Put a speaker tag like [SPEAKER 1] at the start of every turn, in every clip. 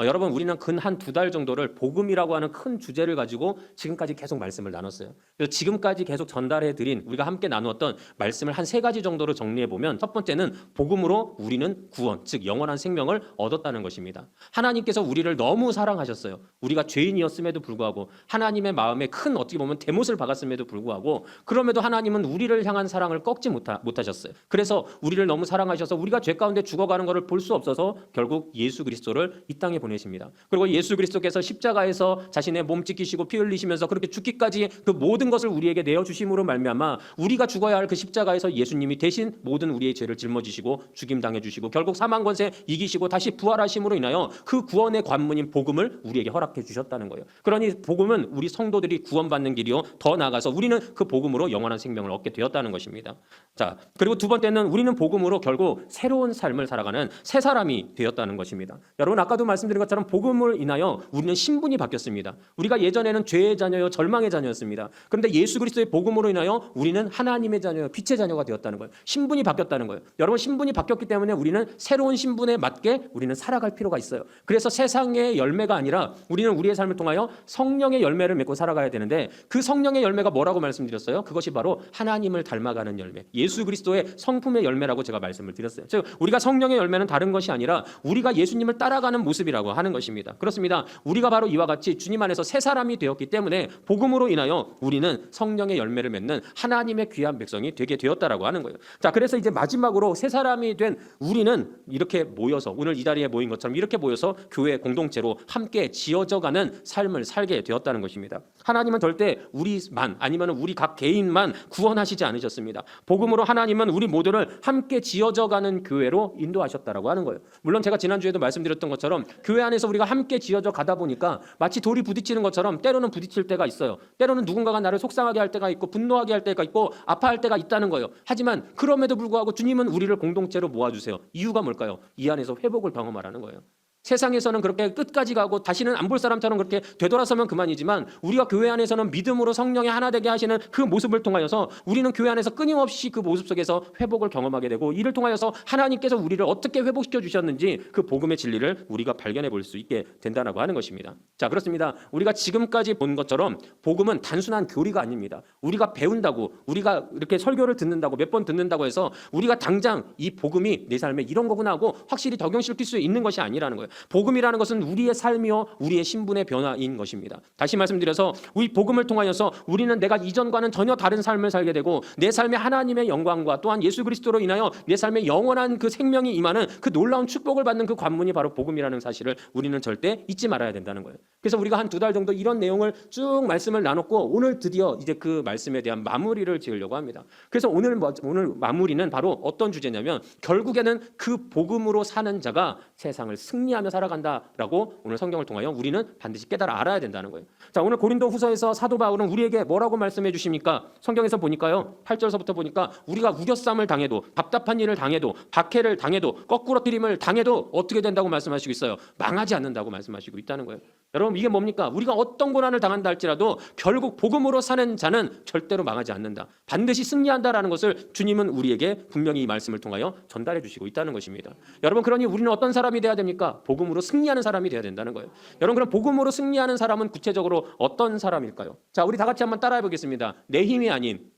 [SPEAKER 1] 어, 여러분 우리는 근 한 두 달 정도를 복음이라고 하는 큰 주제를 가지고 지금까지 계속 말씀을 나눴어요. 그래서 지금까지 계속 전달해 드린 우리가 함께 나누었던 말씀을 한 세 가지 정도로 정리해 보면 첫 번째는 복음으로 우리는 구원, 즉 영원한 생명을 얻었다는 것입니다. 하나님께서 우리를 너무 사랑하셨어요. 우리가 죄인이었음에도 불구하고 하나님의 마음에 큰 어떻게 보면 대못을 박았음에도 불구하고 그럼에도 하나님은 우리를 향한 사랑을 꺾지 못하, 못하셨어요. 그래서 우리를 너무 사랑하셔서 우리가 죄 가운데 죽어가는 것을 볼 수 없어서 결국 예수 그리스도를 이 땅에 보 내십니다. 그리고 예수 그리스도께서 십자가에서 자신의 몸 찢기시고 피 흘리시면서 그렇게 죽기까지 그 모든 것을 우리에게 내어 주심으로 말미암아 우리가 죽어야 할 그 십자가에서 예수님이 대신 모든 우리의 죄를 짊어지시고 죽임 당해 주시고 결국 사망 권세 이기시고 다시 부활하심으로 인하여 그 구원의 관문인 복음을 우리에게 허락해 주셨다는 거예요. 그러니 복음은 우리 성도들이 구원받는 길이요 더 나아가서 우리는 그 복음으로 영원한 생명을 얻게 되었다는 것입니다. 자, 그리고 두 번째는 우리는 복음으로 결국 새로운 삶을 살아가는 새 사람이 되었다는 것입니다. 여러분 아까도 말씀드린 것처럼 복음을 인하여 우리는 신분이 바뀌었습니다. 우리가 예전에는 죄의 자녀요 절망의 자녀였습니다. 그런데 예수 그리스도의 복음으로 인하여 우리는 하나님의 자녀요 빛의 자녀가 되었다는 거예요. 신분이 바뀌었다는 거예요. 여러분 신분이 바뀌었기 때문에 우리는 새로운 신분에 맞게 우리는 살아갈 필요가 있어요. 그래서 세상의 열매가 아니라 우리는 우리의 삶을 통하여 성령의 열매를 맺고 살아가야 되는데 그 성령의 열매가 뭐라고 말씀드렸어요? 그것이 바로 하나님을 닮아가는 열매. 예수 그리스도의 성품의 열매라고 제가 말씀을 드렸어요. 즉 우리가 성령의 열매는 다른 것이 아니라 우리가 예수님을 따라가는 모습이라고 하는 것입니다. 그렇습니다. 우리가 바로 이와 같이 주님 안에서 새 사람이 되었기 때문에 복음으로 인하여 우리는 성령의 열매를 맺는 하나님의 귀한 백성이 되게 되었다라고 하는 거예요. 자, 그래서 이제 마지막으로 새 사람이 된 우리는 이렇게 모여서 오늘 이 자리에 모인 것처럼 이렇게 모여서 교회 공동체로 함께 지어져 가는 삶을 살게 되었다는 것입니다. 하나님은 절대 우리만 아니면 우리 각 개인만 구원하시지 않으셨습니다. 복음으로 하나님은 우리 모두를 함께 지어져 가는 교회로 인도하셨다라고 하는 거예요. 물론 제가 지난주에도 말씀드렸던 것처럼 교회 안에서 우리가 함께 지어져 가다 보니까 마치 돌이 부딪히는 것처럼 때로는 부딪힐 때가 있어요. 때로는 누군가가 나를 속상하게 할 때가 있고 분노하게 할 때가 있고 아파할 때가 있다는 거예요. 하지만 그럼에도 불구하고 주님은 우리를 공동체로 모아주세요. 이유가 뭘까요? 이 안에서 회복을 경험하라는 거예요. 세상에서는 그렇게 끝까지 가고 다시는 안 볼 사람처럼 그렇게 되돌아서면 그만이지만 우리가 교회 안에서는 믿음으로 성령의 하나 되게 하시는 그 모습을 통하여서 우리는 교회 안에서 끊임없이 그 모습 속에서 회복을 경험하게 되고 이를 통하여서 하나님께서 우리를 어떻게 회복시켜 주셨는지 그 복음의 진리를 우리가 발견해 볼 수 있게 된다라고 하는 것입니다. 자, 그렇습니다. 우리가 지금까지 본 것처럼 복음은 단순한 교리가 아닙니다. 우리가 배운다고 우리가 이렇게 설교를 듣는다고 몇 번 듣는다고 해서 우리가 당장 이 복음이 내 삶에 이런 거구나 하고 확실히 적용시킬 수 있는 것이 아니라는 거예요. 복음이라는 것은 우리의 삶이요 우리의 신분의 변화인 것입니다. 다시 말씀드려서 우리 복음을 통하여서 우리는 내가 이전과는 전혀 다른 삶을 살게 되고 내 삶에 하나님의 영광과 또한 예수 그리스도로 인하여 내 삶에 영원한 그 생명이 임하는 그 놀라운 축복을 받는 그 관문이 바로 복음이라는 사실을 우리는 절대 잊지 말아야 된다는 거예요. 그래서 우리가 한 두 달 정도 이런 내용을 쭉 말씀을 나눴고 오늘 드디어 이제 그 말씀에 대한 마무리를 지으려고 합니다. 그래서 오늘 뭐- 오늘 마무리는 바로 어떤 주제냐면 결국에는 그 복음으로 사는 자가 세상을 승리하 며 살아간다라고 오늘 성경을 통하여 우리는 반드시 깨달아 알아야 된다는 거예요. 자, 오늘 고린도 후서에서 사도 바울은 우리에게 뭐라고 말씀해 주십니까? 성경에서 보니까요. 8절서부터 보니까 우리가 우겨쌈을 당해도 답답한 일을 당해도 박해를 당해도 거꾸로 뜨림을 당해도 어떻게 된다고 말씀하시고 있어요? 망하지 않는다고 말씀하시고 있다는 거예요. 여러분 이게 뭡니까? 우리가 어떤 고난을 당한다 할지라도 결국 복음으로 사는 자는 절대로 망하지 않는다. 반드시 승리한다라는 것을 주님은 우리에게 분명히 이 말씀을 통하여 전달해 주시고 있다는 것입니다. 여러분 그러니 우리는 어떤 사람이 돼야 됩니까? 복음으로 승리하는 사람이 돼야 된다는 거예요. 여러분 그럼 복음으로 승리하는 사람은 구체적으로 어떤 사람일까요? 자, 우리 다 같이 한번 따라해 보겠습니다. 내 힘이 아닌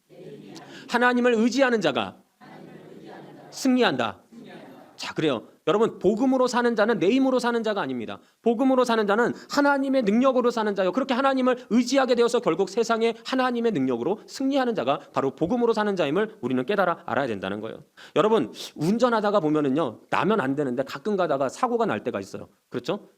[SPEAKER 1] 하나님을 의지하는 자가 승리한다. 자, 그래요. 여러분, 복음으로 사는 자는 내 힘으로 사는 자가 아닙니다. 복음으로 사는 자는 하나님의 능력으로 사는 자요. 그렇게 하나님을 의지하게 되어서 결국 세상에 하나님의 능력으로 승리하는 자가 바로 복음으로 사는 자임을 우리는 깨달아 알아야 된다는 거예요. 여러분, 운전하다가 보면은요, 나면 안 되는데 가끔 가다가 사고가 날 때가 있어요. 그렇죠?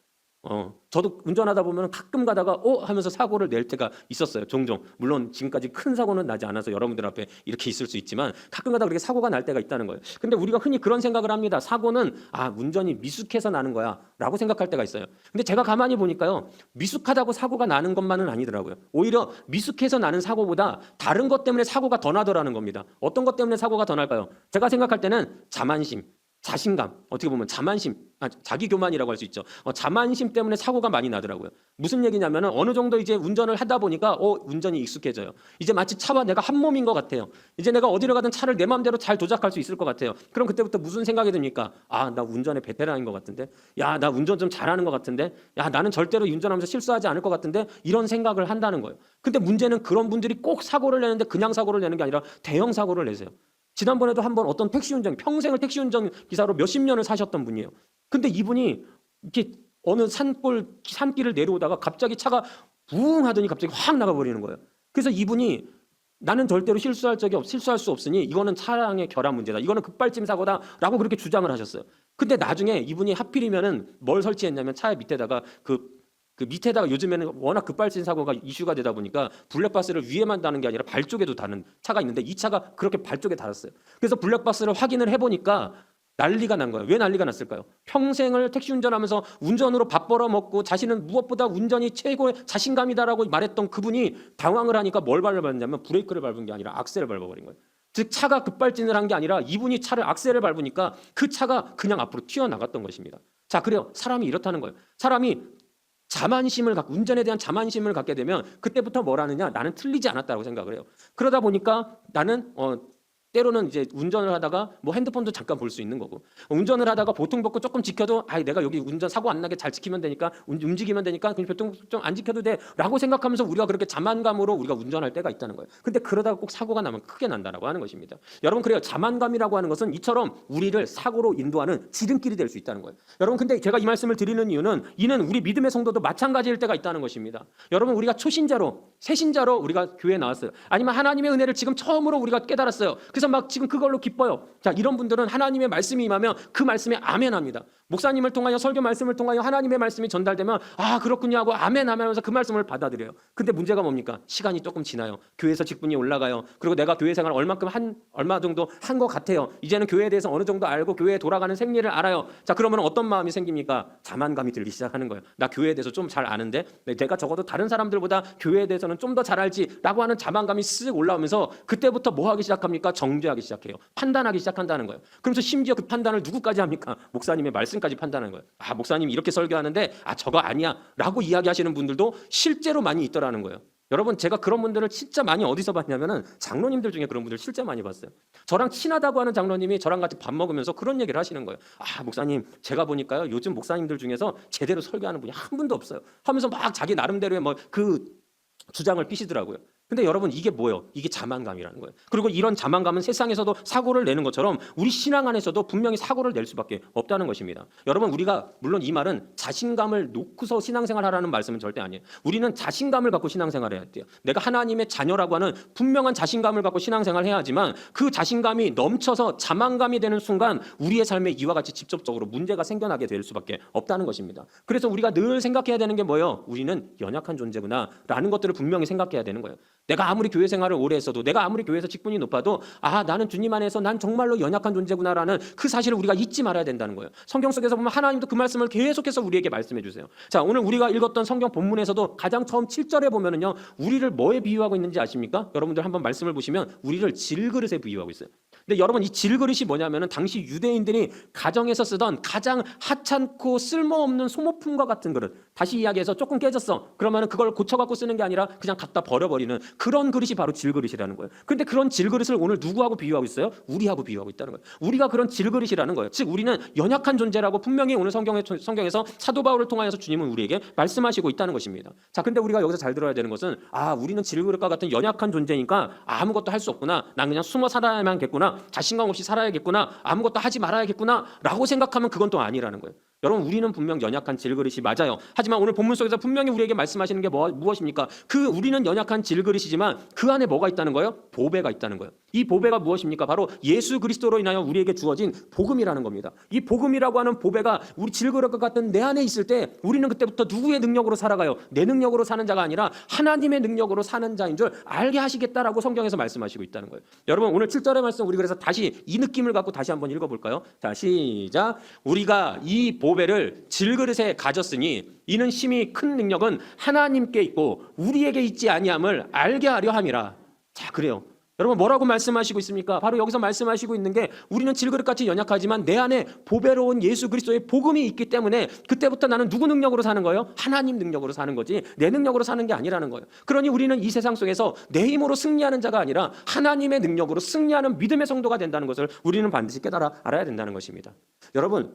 [SPEAKER 1] 어, 저도 운전하다 보면 가끔 가다가 어 하면서 사고를 낼 때가 있었어요. 종종. 물론 지금까지 큰 사고는 나지 않아서 여러분들 앞에 이렇게 있을 수 있지만 가끔 가다 그렇게 사고가 날 때가 있다는 거예요. 근데 우리가 흔히 그런 생각을 합니다. 사고는 아, 운전이 미숙해서 나는 거야라고 생각할 때가 있어요. 근데 제가 가만히 보니까요. 미숙하다고 사고가 나는 것만은 아니더라고요. 오히려 미숙해서 나는 사고보다 다른 것 때문에 사고가 더 나더라는 겁니다. 어떤 것 때문에 사고가 더 날까요? 제가 생각할 때는 자만심, 자신감, 어떻게 보면 자만심, 아, 자기 교만이라고 할 수 있죠. 어, 자만심 때문에 사고가 많이 나더라고요. 무슨 얘기냐면은 어느 정도 이제 운전을 하다 보니까 어 운전이 익숙해져요. 이제 마치 차와 내가 한 몸인 것 같아요. 이제 내가 어디를 가든 차를 내 마음대로 잘 조작할 수 있을 것 같아요. 그럼 그때부터 무슨 생각이 듭니까? 아, 나 운전의 베테랑인 것 같은데, 야, 나 운전 좀 잘하는 것 같은데, 야, 나는 절대로 운전하면서 실수하지 않을 것 같은데 이런 생각을 한다는 거예요. 근데 문제는 그런 분들이 꼭 사고를 내는데 그냥 사고를 내는 게 아니라 대형 사고를 내세요. 지난번에도 한번 어떤 택시 운전, 평생을 택시 운전 기사로 몇십 년을 사셨던 분이에요. 근데 이분이 이렇게 어느 산골 산길을 내려오다가 갑자기 차가 붕 하더니 갑자기 확 나가버리는 거예요. 그래서 이분이 나는 절대로 실수할 적이 없, 실수할 수 없으니 이거는 차량의 결함 문제다. 이거는 급발진 사고다라고 그렇게 주장을 하셨어요. 근데 나중에 이분이 하필이면은 뭘 설치했냐면 차 밑에다가 그 그 밑에다가 요즘에는 워낙 급발진 사고가 이슈가 되다 보니까 블랙박스를 위에만 다는 게 아니라 발 쪽에도 다는 차가 있는데 이 차가 그렇게 발 쪽에 달았어요. 그래서 블랙박스를 확인을 해보니까 난리가 난 거예요. 왜 난리가 났을까요? 평생을 택시 운전하면서 운전으로 밥 벌어 먹고 자신은 무엇보다 운전이 최고의 자신감이다라고 말했던 그분이 당황을 하니까 뭘 밟았냐면 브레이크를 밟은 게 아니라 악셀을 밟아버린 거예요. 즉 차가 급발진을 한 게 아니라 이분이 차를 악셀을 밟으니까 그 차가 그냥 앞으로 튀어나갔던 것입니다. 자, 그래요. 사람이 이렇다는 거예요. 사람이 자만심을 갖고 운전에 대한 자만심을 갖게 되면 그때부터 뭘 하느냐 나는 틀리지 않았다고 생각을 해요. 그러다 보니까 나는 어 때로는 이제 운전을 하다가 뭐 핸드폰도 잠깐 볼 수 있는 거고 운전을 하다가 보통 벗고 조금 지켜도 아 내가 여기 운전 사고 안 나게 잘 지키면 되니까 운- 움직이면 되니까 그냥 보통 좀 안 지켜도 돼라고 생각하면서 우리가 그렇게 자만감으로 우리가 운전할 때가 있다는 거예요. 근데 그러다가 꼭 사고가 나면 크게 난다라고 하는 것입니다. 여러분 그래요. 자만감이라고 하는 것은 이처럼 우리를 사고로 인도하는 지름길이 될 수 있다는 거예요. 여러분 근데 제가 이 말씀을 드리는 이유는 이는 우리 믿음의 성도도 마찬가지일 때가 있다는 것입니다. 여러분 우리가 초신자로 새신자로 우리가 교회에 나왔어요. 아니면 하나님의 은혜를 지금 처음으로 우리가 깨달았어요. 그 래서 막 지금 그걸로 기뻐요. 자 이런 분들은 하나님의 말씀이 임하면 그 말씀에 아멘합니다. 목사님을 통하여 설교 말씀을 통하여 하나님의 말씀이 전달되면 아 그렇군요 하고 아멘 하면서 그 말씀을 받아들여요. 근데 문제가 뭡니까? 시간이 조금 지나요. 교회에서 직분이 올라가요. 그리고 내가 교회 생활 얼마큼 한 얼마 정도 한 것 같아요. 이제는 교회에 대해서 어느 정도 알고 교회에 돌아가는 생리를 알아요. 자 그러면 어떤 마음이 생깁니까? 자만감이 들기 시작하는 거예요. 나 교회에 대해서 좀 잘 아는데 네, 내가 적어도 다른 사람들보다 교회에 대해서는 좀 더 잘 알지라고 하는 자만감이 쓱 올라오면서 그때부터 뭐 하기 시작합니까? 정죄하기 시작해요. 판단하기 시작한다는 거예요. 그러면서 심지어 그 판단을 누구까지 합니까? 목사님의 말씀 까지 판단하는 거예요. 아 목사님 이렇게 설교하는데 아 저거 아니야라고 이야기하시는 분들도 실제로 많이 있더라는 거예요. 여러분 제가 그런 분들을 진짜 많이 어디서 봤냐면은 장로님들 중에 그런 분들 실제 많이 봤어요. 저랑 친하다고 하는 장로님이 저랑 같이 밥 먹으면서 그런 얘기를 하시는 거예요. 아 목사님 제가 보니까요 요즘 목사님들 중에서 제대로 설교하는 분이 한 분도 없어요. 하면서 막 자기 나름대로의 뭐 그 주장을 피시더라고요. 근데 여러분 이게 뭐예요? 이게 자만감이라는 거예요. 그리고 이런 자만감은 세상에서도 사고를 내는 것처럼 우리 신앙 안에서도 분명히 사고를 낼 수밖에 없다는 것입니다. 여러분 우리가 물론 이 말은 자신감을 놓고서 신앙생활 하라는 말씀은 절대 아니에요. 우리는 자신감을 갖고 신앙생활 해야 돼요. 내가 하나님의 자녀라고 하는 분명한 자신감을 갖고 신앙생활 해야 하지만 그 자신감이 넘쳐서 자만감이 되는 순간 우리의 삶에 이와 같이 직접적으로 문제가 생겨나게 될 수밖에 없다는 것입니다. 그래서 우리가 늘 생각해야 되는 게 뭐예요? 우리는 연약한 존재구나라는 것들을 분명히 생각해야 되는 거예요. 내가 아무리 교회 생활을 오래 했어도 내가 아무리 교회에서 직분이 높아도 아 나는 주님 안에서 난 정말로 연약한 존재구나라는 그 사실을 우리가 잊지 말아야 된다는 거예요. 성경 속에서 보면 하나님도 그 말씀을 계속해서 우리에게 말씀해 주세요. 자 오늘 우리가 읽었던 성경 본문에서도 가장 처음 7절에 보면은요 우리를 뭐에 비유하고 있는지 아십니까? 여러분들 한번 말씀을 보시면 우리를 질그릇에 비유하고 있어요. 근데 여러분 이 질그릇이 뭐냐면은 당시 유대인들이 가정에서 쓰던 가장 하찮고 쓸모없는 소모품과 같은 그릇. 다시 이야기해서 조금 깨졌어. 그러면은 그걸 고쳐갖고 쓰는 게 아니라 그냥 갖다 버려버리는 그런 그릇이 바로 질그릇이라는 거예요. 근데 그런 질그릇을 오늘 누구하고 비유하고 있어요? 우리하고 비유하고 있다는 거예요. 우리가 그런 질그릇이라는 거예요. 즉 우리는 연약한 존재라고 분명히 오늘 성경에 성경에서 사도 바울을 통하여서 주님은 우리에게 말씀하시고 있다는 것입니다. 자, 근데 우리가 여기서 잘 들어야 되는 것은 아 우리는 질그릇과 같은 연약한 존재니까 아무것도 할 수 없구나. 난 그냥 숨어 살아야만 겠구나. 자신감 없이 살아야겠구나. 아무것도 하지 말아야겠구나라고 생각하면 그건 또 아니라는 거예요. 여러분 우리는 분명 연약한 질그릇이 맞아요. 하지만 오늘 본문 속에서 분명히 우리에게 말씀하시는 게 뭐, 무엇입니까? 그 우리는 연약한 질그릇이지만 그 안에 뭐가 있다는 거예요? 보배가 있다는 거예요. 이 보배가 무엇입니까? 바로 예수 그리스도로 인하여 우리에게 주어진 복음이라는 겁니다. 이 복음이라고 하는 보배가 우리 질그릇과 같은 내 안에 있을 때 우리는 그때부터 누구의 능력으로 살아가요? 내 능력으로 사는 자가 아니라 하나님의 능력으로 사는 자인 줄 알게 하시겠다라고 성경에서 말씀하시고 있다는 거예요. 여러분 오늘 7절의 말씀 우리 그래서 다시 이 느낌을 갖고 다시 한번 읽어볼까요? 자 시작. 우리가 이 보 배를 질그릇에 가졌으니 이는 심히 큰 능력은 하나님께 있고 우리에게 있지 아니함을 알게 하려 함이라. 자 그래요. 여러분 뭐라고 말씀하시고 있습니까? 바로 여기서 말씀하시고 있는 게 우리는 질그릇같이 연약하지만 내 안에 보배로운 예수 그리스도의 복음이 있기 때문에 그때부터 나는 누구 능력으로 사는 거예요? 하나님 능력으로 사는 거지 내 능력으로 사는 게 아니라는 거예요. 그러니 우리는 이 세상 속에서 내 힘으로 승리하는 자가 아니라 하나님의 능력으로 승리하는 믿음의 성도가 된다는 것을 우리는 반드시 깨달아 알아야 된다는 것입니다. 여러분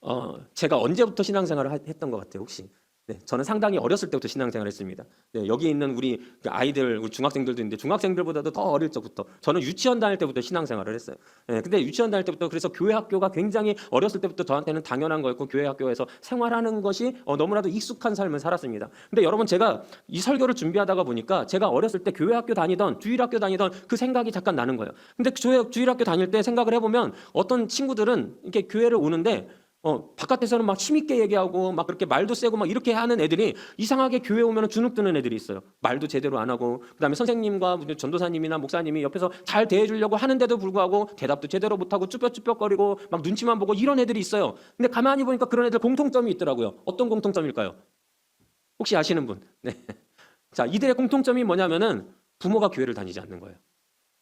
[SPEAKER 1] 어, 제가 언제부터 신앙생활을 하- 했던 것 같아요 혹시? 네, 저는 상당히 어렸을 때부터 신앙생활을 했습니다. 네, 여기 있는 우리 그 아이들, 우리 중학생들도 있는데 중학생들보다도 더 어릴 적부터 저는 유치원 다닐 때부터 신앙생활을 했어요. 네, 근데 유치원 다닐 때부터 그래서 교회 학교가 굉장히 어렸을 때부터 저한테는 당연한 거였고 교회 학교에서 생활하는 것이 어, 너무나도 익숙한 삶을 살았습니다. 근데 여러분 제가 이 설교를 준비하다가 보니까 제가 어렸을 때 교회 학교 다니던 주일 학교 다니던 그 생각이 잠깐 나는 거예요. 근데 주일, 주일 학교 다닐 때 생각을 해보면 어떤 친구들은 이렇게 교회를 오는데 어, 바깥에서는 막 힘있게 얘기하고 막 그렇게 말도 세고 막 이렇게 하는 애들이 이상하게 교회 오면 주눅 드는 애들이 있어요. 말도 제대로 안 하고 그다음에 선생님과 전도사님이나 목사님이 옆에서 잘 대해 주려고 하는데도 불구하고 대답도 제대로 못 하고 쭈뼛쭈뼛거리고 막 눈치만 보고 이런 애들이 있어요. 근데 가만히 보니까 그런 애들 공통점이 있더라고요. 어떤 공통점일까요? 혹시 아시는 분? 네. 자, 이들의 공통점이 뭐냐면은 부모가 교회를 다니지 않는 거예요.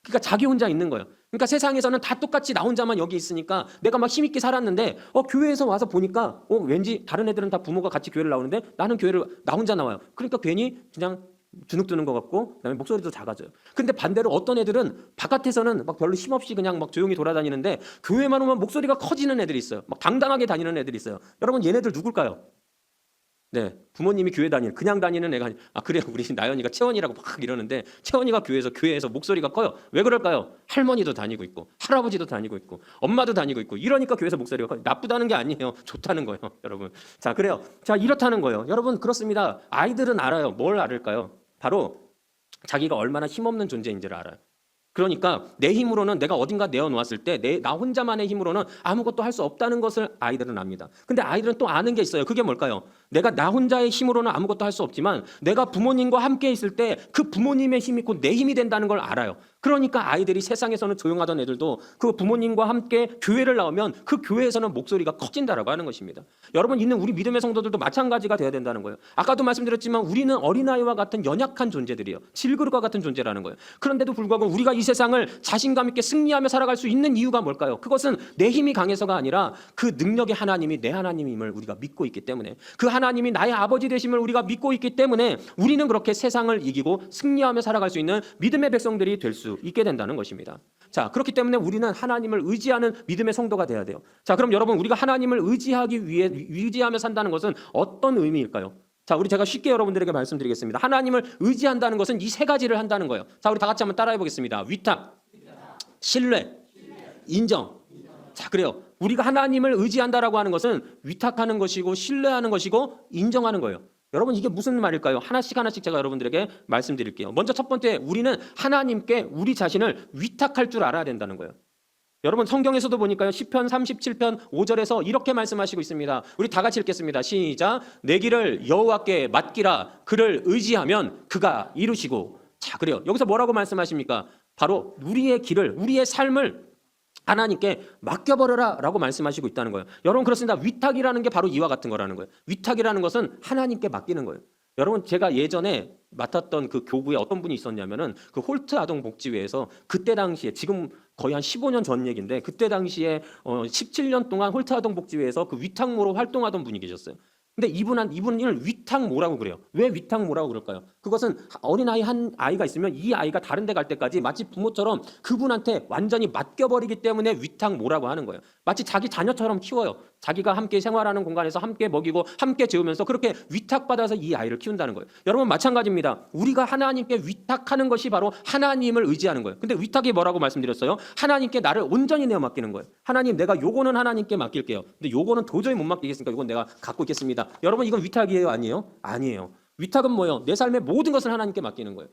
[SPEAKER 1] 그러니까 자기 혼자 있는 거예요. 그러니까 세상에서는 다 똑같이 나 혼자만 여기 있으니까 내가 막 힘있게 살았는데 어 교회에서 와서 보니까 어 왠지 다른 애들은 다 부모가 같이 교회를 나오는데 나는 교회를 나 혼자 나와요. 그러니까 괜히 그냥 주눅 드는 것 같고 그다음에 목소리도 작아져요. 근데 반대로 어떤 애들은 바깥에서는 막 별로 힘없이 그냥 막 조용히 돌아다니는데 교회만 오면 목소리가 커지는 애들이 있어요. 막 당당하게 다니는 애들이 있어요. 여러분 얘네들 누굴까요? 네, 부모님이 교회 다니는 그냥 다니는 애가. 아 그래요, 우리 나연이가 채원이라고 막 이러는데 채원이가 교회에서 교회에서 목소리가 커요. 왜 그럴까요? 할머니도 다니고 있고 할아버지도 다니고 있고 엄마도 다니고 있고 이러니까 교회에서 목소리가 커요. 나쁘다는 게 아니에요. 좋다는 거예요, 여러분. 자 그래요. 자 이렇다는 거예요, 여러분 그렇습니다. 아이들은 알아요. 뭘 알을까요? 바로 자기가 얼마나 힘없는 존재인지를 알아요. 그러니까 내 힘으로는 내가 어딘가 내어 놓았을 때내나 혼자만의 힘으로는 아무것도 할 수 없다는 것을 아이들은 압니다. 근데 아이들은 또 아는 게 있어요. 그게 뭘까요? 내가 나 혼자의 힘으로는 아무것도 할 수 없지만 내가 부모님과 함께 있을 때 그 부모님의 힘이 곧 내 힘이 된다는 걸 알아요. 그러니까 아이들이 세상에서는 조용하던 애들도 그 부모님과 함께 교회를 나오면 그 교회에서는 목소리가 커진다라고 하는 것입니다. 여러분 있는 우리 믿음의 성도들도 마찬가지가 돼야 된다는 거예요. 아까도 말씀드렸지만 우리는 어린아이와 같은 연약한 존재들이에요. 질그릇과 같은 존재라는 거예요. 그런데도 불구하고 우리가 이 세상을 자신감 있게 승리하며 살아갈 수 있는 이유가 뭘까요? 그것은 내 힘이 강해서가 아니라 그 능력의 하나님이 내 하나님임을 우리가 믿고 있기 때문에 그 하나님이 나의 아버지 되심을 우리가 믿고 있기 때문에 우리는 그렇게 세상을 이기고 승리하며 살아갈 수 있는 믿음의 백성들이 될 수 있게 된다는 것입니다. 자, 그렇기 때문에 우리는 하나님을 의지하는 믿음의 성도가 돼야 돼요. 자, 그럼 여러분 우리가 하나님을 의지하기 위해 의지하며 산다는 것은 어떤 의미일까요? 자, 우리 제가 쉽게 여러분들에게 말씀드리겠습니다. 하나님을 의지한다는 것은 이 세 가지를 한다는 거예요. 자, 우리 다 같이 한번 따라해 보겠습니다. 위탁, 신뢰, 인정. 자, 그래요. 우리가 하나님을 의지한다라고 하는 것은 위탁하는 것이고 신뢰하는 것이고 인정하는 거예요. 여러분 이게 무슨 말일까요? 하나씩 하나씩 제가 여러분들에게 말씀드릴게요. 먼저 첫 번째 우리는 하나님께 우리 자신을 위탁할 줄 알아야 된다는 거예요. 여러분 성경에서도 보니까요. 시편 37편 5절에서 이렇게 말씀하시고 있습니다. 우리 다 같이 읽겠습니다. 시작. 내 길을 여호와께 맡기라. 그를 의지하면 그가 이루시고. 자, 그래요. 여기서 뭐라고 말씀하십니까? 바로 우리의 길을 우리의 삶을 하나님께 맡겨버려라 라고 말씀하시고 있다는 거예요. 여러분 그렇습니다. 위탁이라는 게 바로 이와 같은 거라는 거예요. 위탁이라는 것은 하나님께 맡기는 거예요. 여러분 제가 예전에 맡았던 그 교구에 어떤 분이 있었냐면은 그 홀트 아동 복지회에서 그때 당시에 지금 거의 한 15년 전 얘기인데 그때 당시에 어 17년 동안 홀트 아동 복지회에서 그 위탁모로 활동하던 분이 계셨어요. 근데 이분한 이분을 위탁모라고 그래요. 왜 위탁모라고 그럴까요? 그것은 어린 아이 한 아이가 있으면 이 아이가 다른 데 갈 때까지 마치 부모처럼 그분한테 완전히 맡겨 버리기 때문에 위탁모라고 하는 거예요. 마치 자기 자녀처럼 키워요. 자기가 함께 생활하는 공간에서 함께 먹이고 함께 재우면서 그렇게 위탁받아서 이 아이를 키운다는 거예요. 여러분 마찬가지입니다. 우리가 하나님께 위탁하는 것이 바로 하나님을 의지하는 거예요. 근데 위탁이 뭐라고 말씀드렸어요? 하나님께 나를 온전히 내어 맡기는 거예요. 하나님 내가 요거는 하나님께 맡길게요. 근데 요거는 도저히 못 맡기겠으니까 요건 내가 갖고 있겠습니다. 여러분 이건 위탁이에요, 아니에요? 아니에요. 위탁은 뭐예요? 내 삶의 모든 것을 하나님께 맡기는 거예요.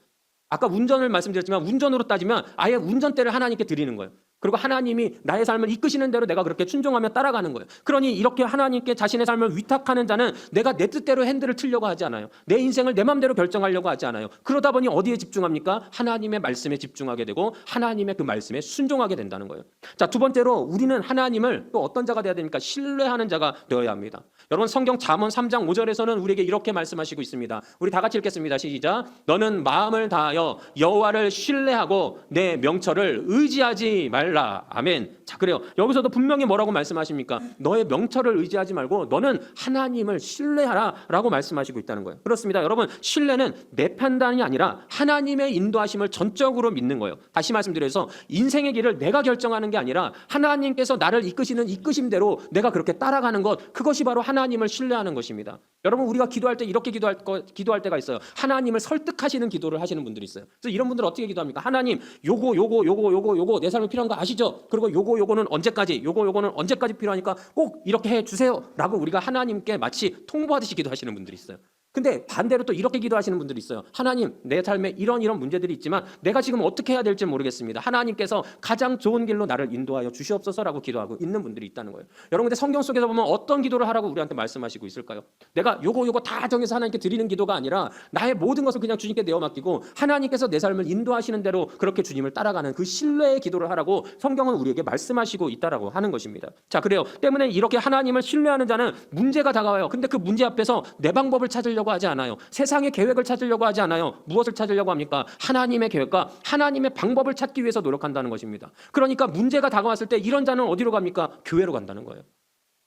[SPEAKER 1] 아까 운전을 말씀드렸지만 운전으로 따지면 아예 운전대를 하나님께 드리는 거예요. 그리고 하나님이 나의 삶을 이끄시는 대로 내가 그렇게 순종하며 따라가는 거예요. 그러니 이렇게 하나님께 자신의 삶을 위탁하는 자는 내가 내 뜻대로 핸들을 틀려고 하지 않아요. 내 인생을 내 마음대로 결정하려고 하지 않아요. 그러다 보니 어디에 집중합니까? 하나님의 말씀에 집중하게 되고 하나님의 그 말씀에 순종하게 된다는 거예요. 자, 두 번째로 우리는 하나님을 또 어떤 자가 돼야 됩니까? 신뢰하는 자가 되어야 합니다. 여러분 성경 잠언 3장 5절에서는 우리에게 이렇게 말씀하시고 있습니다. 우리 다 같이 읽겠습니다. 시작. 너는 마음을 다하여 여호와를 신뢰하고 내 명철을 의지하지 말 라. 아멘. 자, 그래요. 여기서도 분명히 뭐라고 말씀하십니까? 너의 명철을 의지하지 말고 너는 하나님을 신뢰하라 라고 말씀하시고 있다는 거예요. 그렇습니다. 여러분, 신뢰는 내 판단이 아니라 하나님의 인도하심을 전적으로 믿는 거예요. 다시 말씀드려서 인생의 길을 내가 결정하는 게 아니라 하나님께서 나를 이끄시는 이끄심대로 내가 그렇게 따라가는 것 그것이 바로 하나님을 신뢰하는 것입니다. 여러분 우리가 기도할 때 이렇게 기도할 거, 기도할 때가 있어요. 하나님을 설득하시는 기도를 하시는 분들이 있어요. 그래서 이런 분들 은 어떻게 기도합니까? 하나님 요거 요거 요거 요거 요거 내 삶에 필요한 거 아시죠? 그리고 요거 요거는 언제까지 요거 요거는 언제까지 필요하니까 꼭 이렇게 해 주세요라고 우리가 하나님께 마치 통보하듯이 기도하시는 분들이 있어요. 근데 반대로 또 이렇게 기도하시는 분들이 있어요. 하나님, 내 삶에 이런 이런 문제들이 있지만 내가 지금 어떻게 해야 될지 모르겠습니다. 하나님께서 가장 좋은 길로 나를 인도하여 주시옵소서라고 기도하고 있는 분들이 있다는 거예요. 여러분, 근데 성경 속에서 보면 어떤 기도를 하라고 우리한테 말씀하시고 있을까요? 내가 요거 요거 다 정해서 하나님께 드리는 기도가 아니라 나의 모든 것을 그냥 주님께 내어 맡기고 하나님께서 내 삶을 인도하시는 대로 그렇게 주님을 따라가는 그 신뢰의 기도를 하라고 성경은 우리에게 말씀하시고 있다라고 하는 것입니다. 자, 그래요. 때문에 이렇게 하나님을 신뢰하는 자는 문제가 다가와요. 근데 그 문제 앞에서 내 방법을 찾으려고 하지 않아요. 세상의 계획을 찾으려고 하지 않아요. 무엇을 찾으려고 합니까? 하나님의 계획과 하나님의 방법을 찾기 위해서 노력한다는 것입니다. 그러니까 문제가 다가왔을 때 이런 자는 어디로 갑니까? 교회로 간다는 거예요.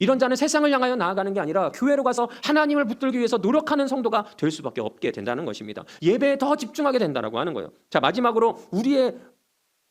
[SPEAKER 1] 이런 자는 세상을 향하여 나아가는 게 아니라 교회로 가서 하나님을 붙들기 위해서 노력하는 성도가 될 수밖에 없게 된다는 것입니다. 예배에 더 집중하게 된다라고 하는 거예요. 자, 마지막으로 우리의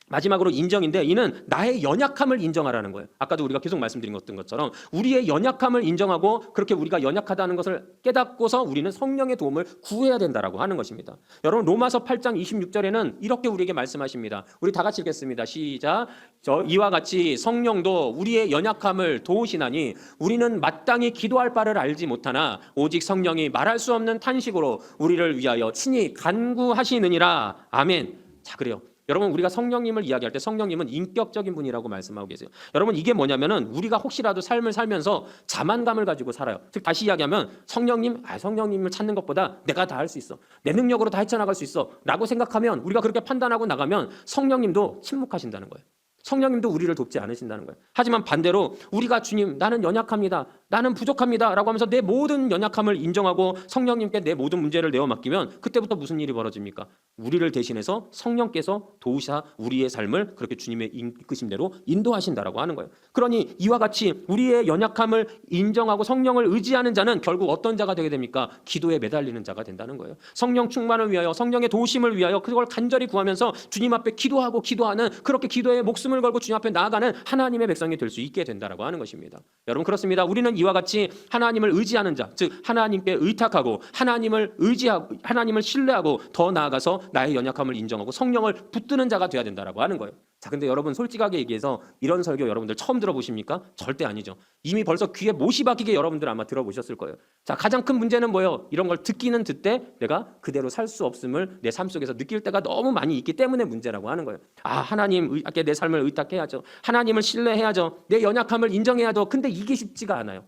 [SPEAKER 1] 마지막으로 인정인데 이는 나의 연약함을 인정하라는 거예요. 아까도 우리가 계속 말씀드린 것처럼 우리의 연약함을 인정하고 그렇게 우리가 연약하다는 것을 깨닫고서 우리는 성령의 도움을 구해야 된다라고 하는 것입니다. 여러분 로마서 8장 26절에는 이렇게 우리에게 말씀하십니다. 우리 다 같이 읽겠습니다. 시작. 저 이와 같이 성령도 우리의 연약함을 도우시나니 우리는 마땅히 기도할 바를 알지 못하나 오직 성령이 말할 수 없는 탄식으로 우리를 위하여 친히 간구하시느니라. 아멘. 자 그래요. 여러분 우리가 성령님을 이야기할 때 성령님은 인격적인 분이라고 말씀하고 계세요. 여러분 이게 뭐냐면은 우리가 혹시라도 삶을 살면서 자만감을 가지고 살아요. 즉 다시 이야기하면 성령님, 아 성령님을 찾는 것보다 내가 다 할 수 있어. 내 능력으로 다 헤쳐나갈 수 있어라고 생각하면 우리가 그렇게 판단하고 나가면 성령님도 침묵하신다는 거예요. 성령님도 우리를 돕지 않으신다는 거예요. 하지만 반대로 우리가 주님 나는 연약합니다. 나는 부족합니다 라고 하면서 내 모든 연약함을 인정하고 성령님께 내 모든 문제를 내어 맡기면 그때부터 무슨 일이 벌어집니까? 우리를 대신해서 성령께서 도우사 우리의 삶을 그렇게 주님의 이끄심대로 인도하신다라고 하는 거예요. 그러니 이와 같이 우리의 연약함을 인정하고 성령을 의지하는 자는 결국 어떤 자가 되게 됩니까? 기도에 매달리는 자가 된다는 거예요. 성령 충만을 위하여 성령의 도우심을 위하여 그걸 간절히 구하면서 주님 앞에 기도하고 기도하는 그렇게 기도에 목숨을 걸고 주님 앞에 나아가는 하나님의 백성이 될 수 있게 된다라고 하는 것입니다. 여러분 그렇습니다. 우리는 이와 같이 하나님을 의지하는 자, 즉 하나님께 의탁하고 하나님을 의지하고 하나님을 신뢰하고 더 나아가서 나의 연약함을 인정하고 성령을 붙드는 자가 되어야 된다라고 하는 거예요. 자, 근데 여러분 솔직하게 얘기해서 이런 설교 여러분들 처음 들어보십니까? 절대 아니죠. 이미 벌써 귀에 못이 박히게 여러분들 아마 들어보셨을 거예요. 자, 가장 큰 문제는 뭐예요? 이런 걸 듣기는 듣되 내가 그대로 살 수 없음을 내 삶 속에서 느낄 때가 너무 많이 있기 때문에 문제라고 하는 거예요. 아, 하나님께 내 삶을 의탁해야죠. 하나님을 신뢰해야죠. 내 연약함을 인정해야죠. 근데 이게 쉽지가 않아요.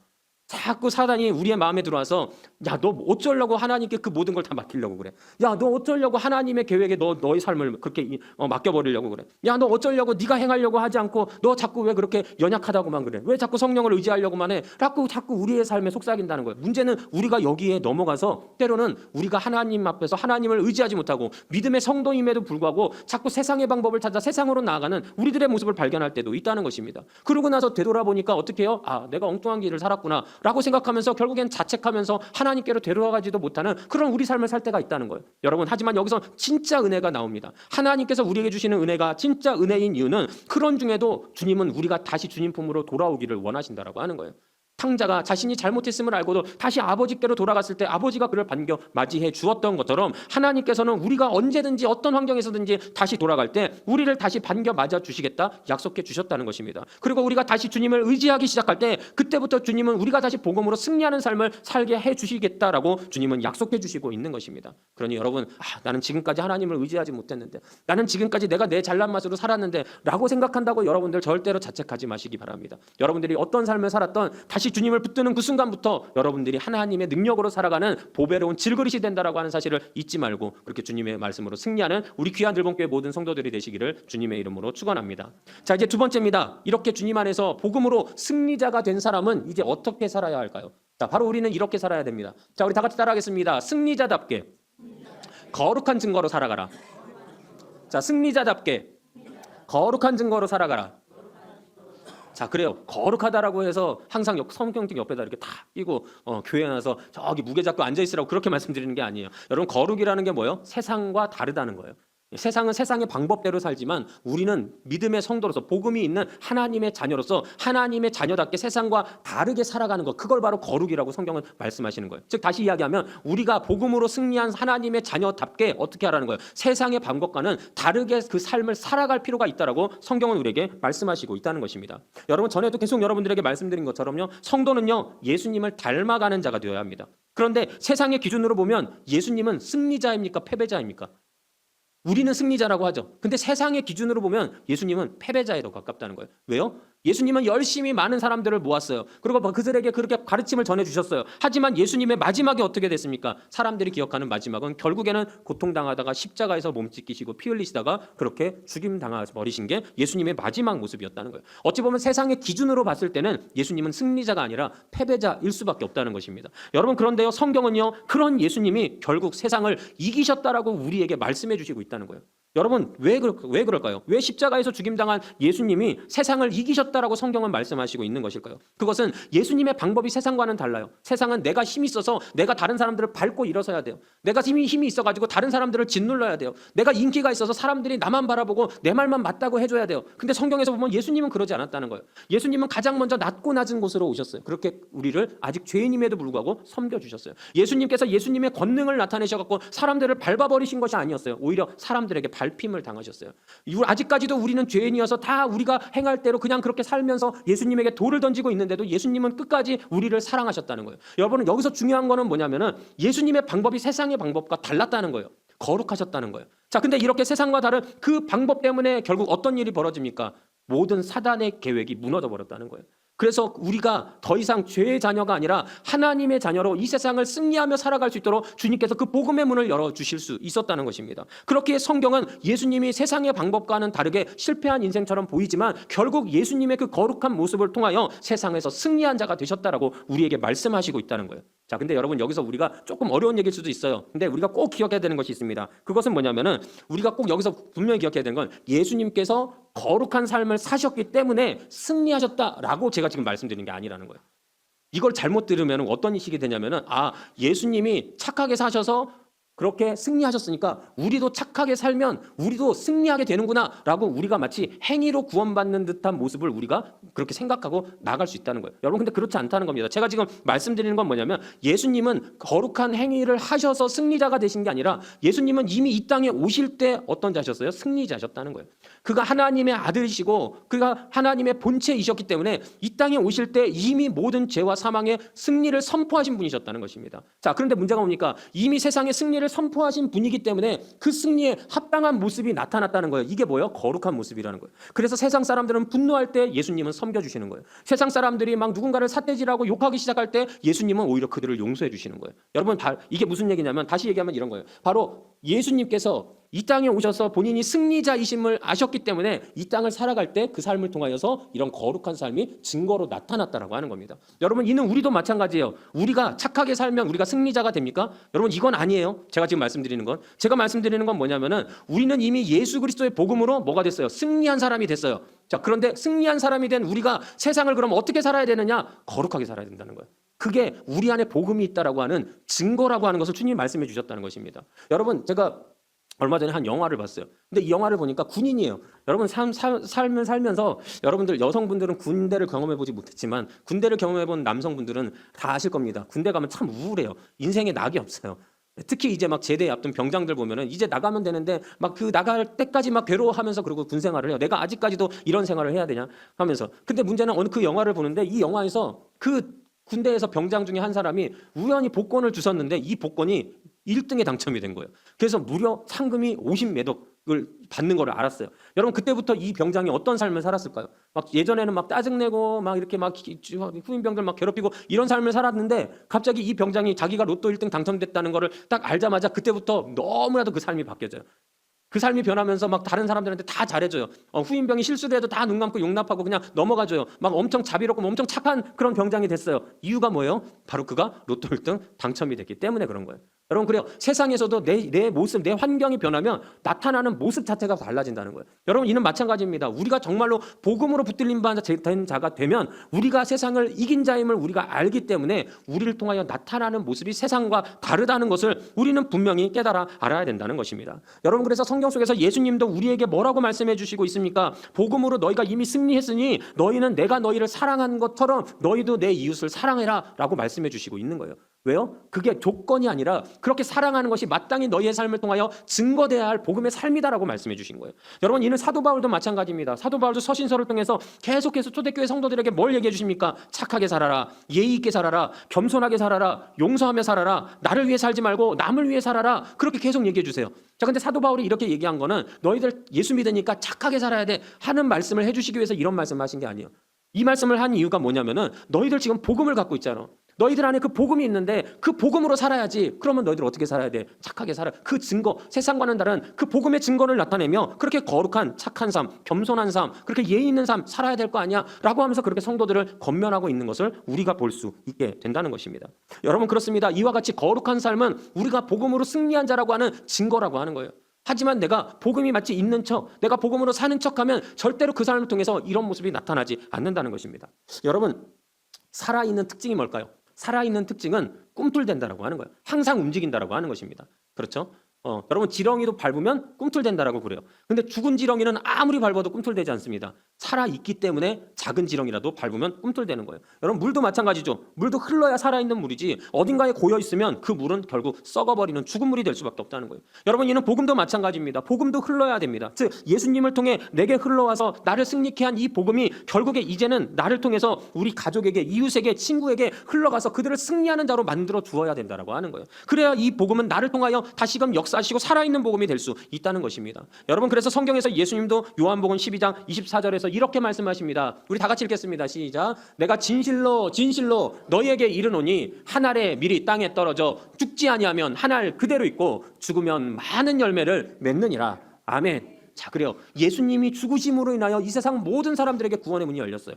[SPEAKER 1] 자꾸 사단이 우리의 마음에 들어와서 야 너 어쩌려고 하나님께 그 모든 걸 다 맡기려고 그래. 야 너 어쩌려고 하나님의 계획에 너 너의 삶을 그렇게 어, 맡겨버리려고 그래. 야 너 어쩌려고 네가 행하려고 하지 않고 너 자꾸 왜 그렇게 연약하다고만 그래. 왜 자꾸 성령을 의지하려고만 해. 자꾸 자꾸 우리의 삶에 속삭인다는 거예요. 문제는 우리가 여기에 넘어가서 때로는 우리가 하나님 앞에서 하나님을 의지하지 못하고 믿음의 성도임에도 불구하고 자꾸 세상의 방법을 찾아 세상으로 나아가는 우리들의 모습을 발견할 때도 있다는 것입니다. 그러고 나서 되돌아보니까 어떻게 해요? 아 내가 엉뚱한 길을 살았구나. 라고 생각하면서 결국엔 자책하면서 하나님께로 데려가지도 못하는 그런 우리 삶을 살 때가 있다는 거예요. 여러분, 하지만 여기서 진짜 은혜가 나옵니다. 하나님께서 우리에게 주시는 은혜가 진짜 은혜인 이유는 그런 중에도 주님은 우리가 다시 주님 품으로 돌아오기를 원하신다라고 하는 거예요. 탕자가 자신이 잘못했음을 알고도 다시 아버지께로 돌아갔을 때 아버지가 그를 반겨 맞이해 주었던 것처럼 하나님께서는 우리가 언제든지 어떤 환경에서든지 다시 돌아갈 때 우리를 다시 반겨 맞아 주시겠다 약속해 주셨다는 것입니다. 그리고 우리가 다시 주님을 의지하기 시작할 때 그때부터 주님은 우리가 다시 복음으로 승리하는 삶을 살게 해 주시겠다라고 주님은 약속해 주시고 있는 것입니다. 그러니 여러분 아, 나는 지금까지 하나님을 의지하지 못했는데 나는 지금까지 내가 내 잘난 맛으로 살았는데라고 생각한다고 여러분들 절대로 자책하지 마시기 바랍니다. 여러분들이 어떤 삶을 살았던 다시 주님을 붙드는 그 순간부터 여러분들이 하나님의 능력으로 살아가는 보배로운 질그릇이 된다라고 하는 사실을 잊지 말고 그렇게 주님의 말씀으로 승리하는 우리 귀한 들본교회 모든 성도들이 되시기를 주님의 이름으로 축원합니다. 자 이제 두 번째입니다. 이렇게 주님 안에서 복음으로 승리자가 된 사람은 이제 어떻게 살아야 할까요? 자 바로 우리는 이렇게 살아야 됩니다. 자 우리 다 같이 따라하겠습니다. 승리자답게 거룩한 증거로 살아가라. 자 승리자답게 거룩한 증거로 살아가라. 자 그래요. 거룩하다라고 해서 항상 옆- 성경책 옆에다 이렇게 다 끼고 어, 교회 나서 저기 무게 잡고 앉아 있으라고 그렇게 말씀드리는 게 아니에요. 여러분 거룩이라는 게 뭐예요? 세상과 다르다는 거예요 세상은 세상의 방법대로 살지만 우리는 믿음의 성도로서 복음이 있는 하나님의 자녀로서 하나님의 자녀답게 세상과 다르게 살아가는 것 그걸 바로 거룩이라고 성경은 말씀하시는 거예요. 즉 다시 이야기하면 우리가 복음으로 승리한 하나님의 자녀답게 어떻게 하라는 거예요? 세상의 방법과는 다르게 그 삶을 살아갈 필요가 있다라고 성경은 우리에게 말씀하시고 있다는 것입니다. 여러분 전에도 계속 여러분들에게 말씀드린 것처럼요 성도는요 예수님을 닮아가는 자가 되어야 합니다. 그런데 세상의 기준으로 보면 예수님은 승리자입니까? 패배자입니까 우리는 승리자라고 하죠. 근데 세상의 기준으로 보면 예수님은 패배자에 더 가깝다는 거예요. 왜요? 예수님은 열심히 많은 사람들을 모았어요. 그리고 그들에게 그렇게 가르침을 전해 주셨어요. 하지만 예수님의 마지막이 어떻게 됐습니까? 사람들이 기억하는 마지막은 결국에는 고통당하다가 십자가에서 몸 찢기시고 피 흘리시다가 그렇게 죽임 당하 버리신 게 예수님의 마지막 모습이었다는 거예요. 어찌 보면 세상의 기준으로 봤을 때는 예수님은 승리자가 아니라 패배자일 수밖에 없다는 것입니다. 여러분 그런데요 성경은요 그런 예수님이 결국 세상을 이기셨다라고 우리에게 말씀해 주시고 있다는 거예요. 여러분 왜, 그럴, 왜 그럴까요? 왜 십자가에서 죽임당한 예수님이 세상을 이기셨다라고 성경은 말씀하시고 있는 것일까요? 그것은 예수님의 방법이 세상과는 달라요. 세상은 내가 힘이 있어서 내가 다른 사람들을 밟고 일어서야 돼요. 내가 힘이 힘이 있어가지고 다른 사람들을 짓눌러야 돼요. 내가 인기가 있어서 사람들이 나만 바라보고 내 말만 맞다고 해줘야 돼요. 근데 성경에서 보면 예수님은 그러지 않았다는 거예요. 예수님은 가장 먼저 낮고 낮은 곳으로 오셨어요. 그렇게 우리를 아직 죄인임에도 불구하고 섬겨주셨어요. 예수님께서 예수님의 권능을 나타내셔갖고 사람들을 밟아버리신 것이 아니었어요. 오히려 사람들에게 밟힘을 당하셨어요. 아직까지도 우리는 죄인이어서 다 우리가 행할 대로 그냥 그렇게 살면서 예수님에게 돌을 던지고 있는데도 예수님은 끝까지 우리를 사랑하셨다는 거예요. 여러분 여기서 중요한 거는 뭐냐면은 예수님의 방법이 세상의 방법과 달랐다는 거예요. 거룩하셨다는 거예요. 자, 근데 이렇게 세상과 다른 그 방법 때문에 결국 어떤 일이 벌어집니까? 모든 사단의 계획이 무너져 버렸다는 거예요. 그래서 우리가 더 이상 죄의 자녀가 아니라 하나님의 자녀로 이 세상을 승리하며 살아갈 수 있도록 주님께서 그 복음의 문을 열어 주실 수 있었다는 것입니다. 그렇게 성경은 예수님이 세상의 방법과는 다르게 실패한 인생처럼 보이지만 결국 예수님의 그 거룩한 모습을 통하여 세상에서 승리한 자가 되셨다라고 우리에게 말씀하시고 있다는 거예요. 자, 근데 여러분 여기서 우리가 조금 어려운 얘기일 수도 있어요. 근데 우리가 꼭 기억해야 되는 것이 있습니다. 그것은 뭐냐면은 우리가 꼭 여기서 분명히 기억해야 되는 건 예수님께서 거룩한 삶을 사셨기 때문에 승리하셨다라고 제가 지금 말씀드리는 게 아니라는 거예요. 이걸 잘못 들으면 어떤 인식이 되냐면은 아 예수님이 착하게 사셔서 그렇게 승리하셨으니까 우리도 착하게 살면 우리도 승리하게 되는구나라고 우리가 마치 행위로 구원받는 듯한 모습을 우리가 그렇게 생각하고 나갈 수 있다는 거예요. 여러분 근데 그렇지 않다는 겁니다. 제가 지금 말씀드리는 건 뭐냐면 예수님은 거룩한 행위를 하셔서 승리자가 되신 게 아니라 예수님은 이미 이 땅에 오실 때 어떤 자셨어요? 승리자셨다는 거예요. 그가 하나님의 아들이시고 그가 하나님의 본체이셨기 때문에 이 땅에 오실 때 이미 모든 죄와 사망의 승리를 선포하신 분이셨다는 것입니다. 자, 그런데 문제가 뭡니까? 이미 세상의 승리를 선포하신 분이기 때문에 그 승리에 합당한 모습이 나타났다는 거예요. 이게 뭐예요? 거룩한 모습이라는 거예요. 그래서 세상 사람들은 분노할 때 예수님은 섬겨 주시는 거예요. 세상 사람들이 막 누군가를 삿대질하고 욕하기 시작할 때 예수님은 오히려 그들을 용서해 주시는 거예요. 여러분 다- 이게 무슨 얘기냐면 다시 얘기하면 이런 거예요. 바로 예수님께서 이 땅에 오셔서 본인이 승리자이심을 아셨기 때문에 이 땅을 살아갈 때 그 삶을 통하여서 이런 거룩한 삶이 증거로 나타났다라고 하는 겁니다. 여러분 이는 우리도 마찬가지예요. 우리가 착하게 살면 우리가 승리자가 됩니까? 여러분 이건 아니에요. 제가 지금 말씀드리는 건 제가 말씀드리는 건 뭐냐면은 우리는 이미 예수 그리스도의 복음으로 뭐가 됐어요? 승리한 사람이 됐어요. 자 그런데 승리한 사람이 된 우리가 세상을 그럼 어떻게 살아야 되느냐? 거룩하게 살아야 된다는 거예요. 그게 우리 안에 복음이 있다라고 하는 증거라고 하는 것을 주님이 말씀해 주셨다는 것입니다. 여러분 제가 얼마 전에 한 영화를 봤어요. 근데 이 영화를 보니까 군인이에요. 여러분 삶, 삶, 삶을 살면서 여러분들 여성분들은 군대를 경험해 보지 못했지만 군대를 경험해 본 남성분들은 다 아실 겁니다. 군대 가면 참 우울해요. 인생에 낙이 없어요. 특히 이제 막 제대 앞둔 병장들 보면은 이제 나가면 되는데 막 그 나갈 때까지 막 괴로워하면서 그리고 군 생활을 해요. 내가 아직까지도 이런 생활을 해야 되냐 하면서. 근데 문제는 어느 그 영화를 보는데 이 영화에서 그 군대에서 병장 중에 한 사람이 우연히 복권을 주셨는데 이 복권이 1등에 당첨이 된 거예요. 그래서 무려 상금이 50매덕을 받는 걸 알았어요. 여러분 그때부터 이 병장이 어떤 삶을 살았을까요? 막 예전에는 막 짜증내고 막 이렇게 막 후임병들 막 괴롭히고 이런 삶을 살았는데 갑자기 이 병장이 자기가 로또 1등 당첨됐다는 거를 딱 알자마자 그때부터 너무나도 그 삶이 바뀌어져요. 그 삶이 변하면서 막 다른 사람들한테 다 잘해줘요. 어, 후임병이 실수를 해도 다 눈 감고 용납하고 그냥 넘어가줘요. 막 엄청 자비롭고 엄청 착한 그런 병장이 됐어요. 이유가 뭐예요? 바로 그가 로또 1등 당첨이 됐기 때문에 그런 거예요. 여러분 그래요. 세상에서도 내, 내 모습, 내 환경이 변하면 나타나는 모습 자체가 달라진다는 거예요. 여러분 이는 마찬가지입니다. 우리가 정말로 복음으로 붙들린 바된 자가 되면 우리가 세상을 이긴 자임을 우리가 알기 때문에 우리를 통하여 나타나는 모습이 세상과 다르다는 것을 우리는 분명히 깨달아 알아야 된다는 것입니다. 여러분 그래서 성경 속에서 예수님도 우리에게 뭐라고 말씀해 주시고 있습니까? 복음으로 너희가 이미 승리했으니 너희는 내가 너희를 사랑한 것처럼 너희도 내 이웃을 사랑해라라고 말씀해 주시고 있는 거예요. 왜요? 그게 조건이 아니라 그렇게 사랑하는 것이 마땅히 너희의 삶을 통하여 증거돼야 할 복음의 삶이다라고 말씀해 주신 거예요. 여러분 이는 사도 바울도 마찬가지입니다. 사도 바울도 서신서를 통해서 계속해서 초대교회 성도들에게 뭘 얘기해 주십니까? 착하게 살아라. 예의 있게 살아라. 겸손하게 살아라. 용서하며 살아라. 나를 위해 살지 말고 남을 위해 살아라. 그렇게 계속 얘기해 주세요. 자, 근데 사도 바울이 이렇게 얘기한 거는 너희들 예수 믿으니까 착하게 살아야 돼 하는 말씀을 해 주시기 위해서 이런 말씀을 하신 게 아니에요. 이 말씀을 한 이유가 뭐냐면은 너희들 지금 복음을 갖고 있잖아. 너희들 안에 그 복음이 있는데 그 복음으로 살아야지. 그러면 너희들 어떻게 살아야 돼? 착하게 살아. 그 증거, 세상과는 다른 그 복음의 증거를 나타내며 그렇게 거룩한 착한 삶, 겸손한 삶, 그렇게 예의 있는 삶 살아야 될 거 아니야? 라고 하면서 그렇게 성도들을 건면하고 있는 것을 우리가 볼 수 있게 된다는 것입니다. 여러분 그렇습니다. 이와 같이 거룩한 삶은 우리가 복음으로 승리한 자라고 하는 증거라고 하는 거예요. 하지만 내가 복음이 마치 있는 척, 내가 복음으로 사는 척하면 절대로 그 삶을 통해서 이런 모습이 나타나지 않는다는 것입니다. 여러분 살아있는 특징이 뭘까요? 살아있는 특징은 꿈틀댄다라고 하는 거예요. 항상 움직인다라고 하는 것입니다. 그렇죠? 어, 여러분 지렁이도 밟으면 꿈틀댄다라고 그래요. 근데 죽은 지렁이는 아무리 밟아도 꿈틀대지 않습니다. 살아 있기 때문에 작은 지렁이라도 밟으면 꿈틀대는 거예요. 여러분 물도 마찬가지죠. 물도 흘러야 살아 있는 물이지 어딘가에 고여 있으면 그 물은 결국 썩어버리는 죽은 물이 될 수밖에 없다는 거예요. 여러분 이는 복음도 마찬가지입니다. 복음도 흘러야 됩니다. 즉 예수님을 통해 내게 흘러와서 나를 승리케 한 이 복음이 결국에 이제는 나를 통해서 우리 가족에게 이웃에게 친구에게 흘러가서 그들을 승리하는 자로 만들어 주어야 된다라고 하는 거예요. 그래야 이 복음은 나를 통하여 다시금 역 사하시고 살아있는 복음이 될 수 있다는 것입니다. 여러분 그래서 성경에서 예수님도 요한복음 12장 24절에서 이렇게 말씀하십니다. 우리 다 같이 읽겠습니다. 시작. 내가 진실로 진실로 너희에게 이르노니 한 알의 밀이 땅에 떨어져 죽지 아니하면 한 알 그대로 있고 죽으면 많은 열매를 맺느니라. 아멘. 자 그래요. 예수님이 죽으심으로 인하여 이 세상 모든 사람들에게 구원의 문이 열렸어요.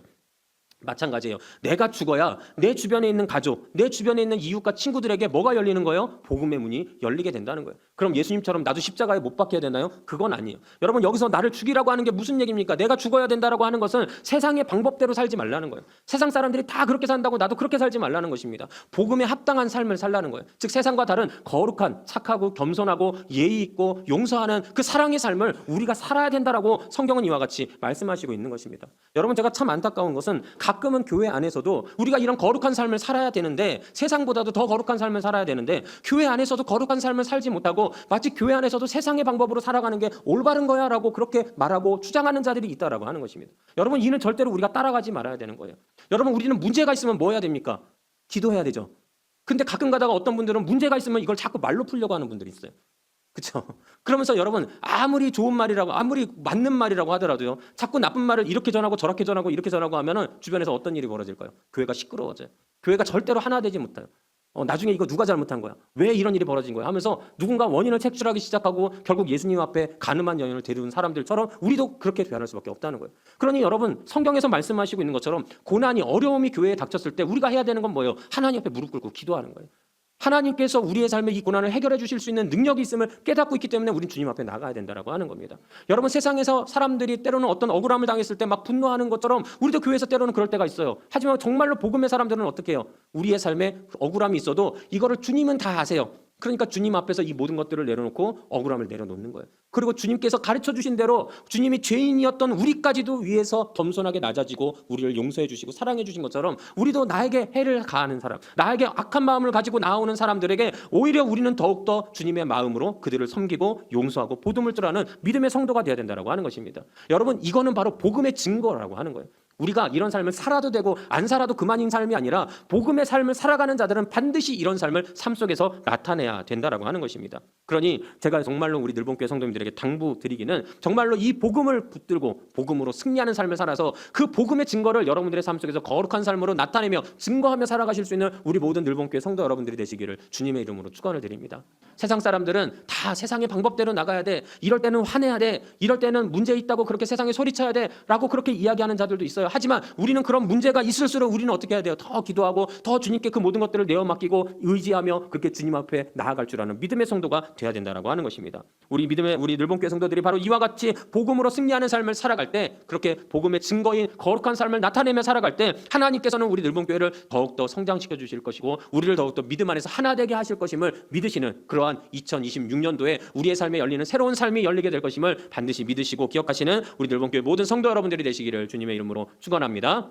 [SPEAKER 1] 마찬가지예요. 내가 죽어야 내 주변에 있는 가족, 내 주변에 있는 이웃과 친구들에게 뭐가 열리는 거예요? 복음의 문이 열리게 된다는 거예요. 그럼 예수님처럼 나도 십자가에 못 박혀야 되나요? 그건 아니에요. 여러분 여기서 나를 죽이라고 하는 게 무슨 얘기입니까? 내가 죽어야 된다라고 하는 것은 세상의 방법대로 살지 말라는 거예요. 세상 사람들이 다 그렇게 산다고 나도 그렇게 살지 말라는 것입니다. 복음에 합당한 삶을 살라는 거예요. 즉 세상과 다른 거룩한 착하고 겸손하고 예의 있고 용서하는 그 사랑의 삶을 우리가 살아야 된다라고 성경은 이와 같이 말씀하시고 있는 것입니다. 여러분 제가 참 안타까운 것은 가끔은 교회 안에서도 우리가 이런 거룩한 삶을 살아야 되는데 세상보다도 더 거룩한 삶을 살아야 되는데 교회 안에서도 거룩한 삶을 살지 못하고 마치 교회 안에서도 세상의 방법으로 살아가는 게 올바른 거야라고 그렇게 말하고 주장하는 자들이 있다라고 하는 것입니다. 여러분 이는 절대로 우리가 따라가지 말아야 되는 거예요. 여러분 우리는 문제가 있으면 뭐 해야 됩니까? 기도해야 되죠. 근데 가끔 가다가 어떤 분들은 문제가 있으면 이걸 자꾸 말로 풀려고 하는 분들이 있어요. 그렇죠? 그러면서 여러분 아무리 좋은 말이라고 아무리 맞는 말이라고 하더라도요. 자꾸 나쁜 말을 이렇게 전하고 저렇게 전하고 이렇게 전하고 하면은 주변에서 어떤 일이 벌어질까요? 교회가 시끄러워져요. 교회가 절대로 하나 되지 못해요. 어, 나중에 이거 누가 잘못한 거야? 왜 이런 일이 벌어진 거야? 하면서 누군가 원인을 책출하기 시작하고 결국 예수님 앞에 가늠한 여인을 데려온 사람들처럼 우리도 그렇게 변할 수밖에 없다는 거예요. 그러니 여러분 성경에서 말씀하시고 있는 것처럼 고난이 어려움이 교회에 닥쳤을 때 우리가 해야 되는 건 뭐예요? 하나님 앞에 무릎 꿇고 기도하는 거예요. 하나님께서 우리의 삶에 이 고난을 해결해 주실 수 있는 능력이 있음을 깨닫고 있기 때문에 우리는 주님 앞에 나가야 된다라고 하는 겁니다. 여러분 세상에서 사람들이 때로는 어떤 억울함을 당했을 때 막 분노하는 것처럼 우리도 교회에서 때로는 그럴 때가 있어요. 하지만 정말로 복음의 사람들은 어떻게 해요? 우리의 삶에 억울함이 있어도 이거를 주님은 다 아세요. 그러니까 주님 앞에서 이 모든 것들을 내려놓고 억울함을 내려놓는 거예요. 그리고 주님께서 가르쳐 주신 대로 주님이 죄인이었던 우리까지도 위해서 겸손하게 낮아지고 우리를 용서해 주시고 사랑해 주신 것처럼 우리도 나에게 해를 가하는 사람, 나에게 악한 마음을 가지고 나오는 사람들에게 오히려 우리는 더욱더 주님의 마음으로 그들을 섬기고 용서하고 보듬을 줄 아는 믿음의 성도가 되어야 된다고 하는 것입니다. 여러분 이거는 바로 복음의 증거라고 하는 거예요. 우리가 이런 삶을 살아도 되고 안 살아도 그만인 삶이 아니라 복음의 삶을 살아가는 자들은 반드시 이런 삶을 삶 속에서 나타내야 된다라고 하는 것입니다. 그러니 제가 정말로 우리 늘본교회 성도님들에게 당부드리기는 정말로 이 복음을 붙들고 복음으로 승리하는 삶을 살아서 그 복음의 증거를 여러분들의 삶 속에서 거룩한 삶으로 나타내며 증거하며 살아가실 수 있는 우리 모든 늘본교회 성도 여러분들이 되시기를 주님의 이름으로 축원을 드립니다. 세상 사람들은 다 세상의 방법대로 나가야 돼. 이럴 때는 화내야 돼. 이럴 때는 문제 있다고 그렇게 세상에 소리쳐야 돼라고 그렇게 이야기하는 자들도 있어요. 하지만 우리는 그런 문제가 있을수록 우리는 어떻게 해야 돼요? 더 기도하고 더 주님께 그 모든 것들을 내어 맡기고 의지하며 그렇게 주님 앞에 나아갈 줄 아는 믿음의 성도가 돼야 된다라고 하는 것입니다. 우리 믿음의 우리 늘본교회 성도들이 바로 이와 같이 복음으로 승리하는 삶을 살아갈 때 그렇게 복음의 증거인 거룩한 삶을 나타내며 살아갈 때 하나님께서는 우리 늘본교회를 더욱더 성장시켜 주실 것이고 우리를 더욱더 믿음 안에서 하나 되게 하실 것임을 믿으시는 그러한 2026년도에 우리의 삶에 열리는 새로운 삶이 열리게 될 것임을 반드시 믿으시고 기억하시는 우리 늘본교회 모든 성도 여러분들이 되시기를 주님의 이름으로 축원합니다.